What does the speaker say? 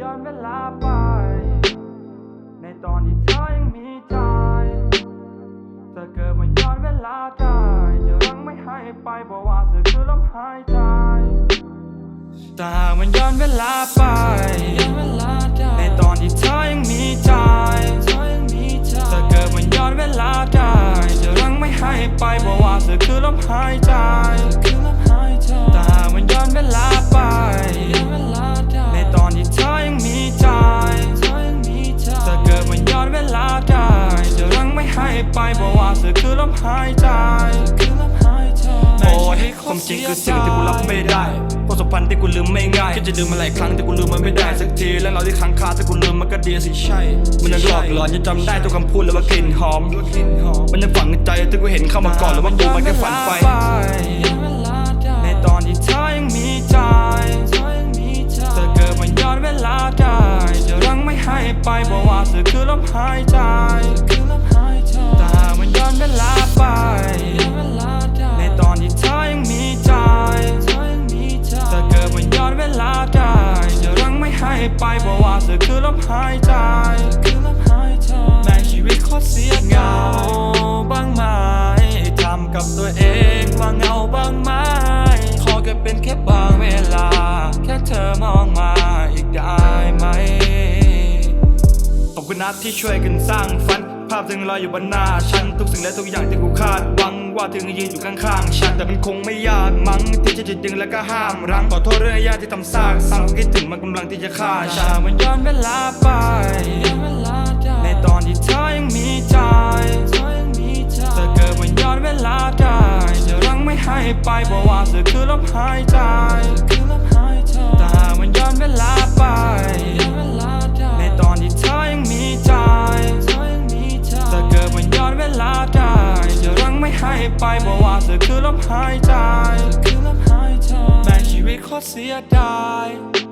ย้อนเวลาไป ในตอนที่เธอยังมีใจจะเกิดมาย้อนเวลาได้จะรังไม่ให้ไปเพราะว่าเธอคือลมหายใจแต่หากมันย้อนเวลาไป ในตอนที่เธอยังมีใจจะเกิดมันย้อนเวลาได้จะรังไม่ให้ไปเพราะว่าเธอคือลมหายใจ บอกว่าเธอคือลมหายใจโอ้ยความจริงคือสิ่งที่กูรับไม่ได้ความสัมพันธ์ที่กูลืมไม่ง่ายแค่จะลืมมาหลายครั้งแต่กูลืมมันไม่ได้สักทีและเราที่ค้างคาถ้ากูลืมมันก็ดีสิใช่ มันยังหลอกหลอนยังจำได้ทุกคำพูดและว่ากลิ่นหอม มันยังฝังใจที่กูเห็นเข้ามาก่อนแล้วว่ากูมันแค่ฝันไปในตอนที่เธอยังมีใจถ้าเกิดมันย้อนเวลาได้จะรังไม่ให้ไปบอกว่าเธอคือลมหายใจ ไปในตอนที่เธอยังมีใจถ้าเกิดมันย้อนเวลาได้จะรังไม่ให้ไปบอกว่าเธอคือลมหายใจแม่งชีวิตโคตรเสียเงาบ้างไหมทำกับตัวเองว่าเงาบ้างไหมขอแค่เป็นแค่บางเวลา แค่เธอมองมาอีกได้ไหมขอบคุณนะที่ช่วยกันสร้างฝันาพถึงลอยอยู่บนหน้าฉันทุกสิ่งและทุกอย่างที่กูคาดหวังว่าถึงยืนอยู่ข้างๆฉันแต่มันคงไม่ยากมั้งที่จะจุดดึงแล้วก็ห้ามรั้งขอโทษเรื่องยากที่ทำซากซ้ำคิดถึงมันกำลังที่จะฆ่าฉัถ้นมันย้อนเวลาไป ในตอนที่เธอยังมีใจถ้าเกิดมันย้อนเวลาได้จะรั้งไม่ให้ไปบอกว่าเธอคือลมหายใจ ไม่ให้ไปบอกว่าเธอคือลมหายใจ แม่งชีวิตโคตรเสียดาย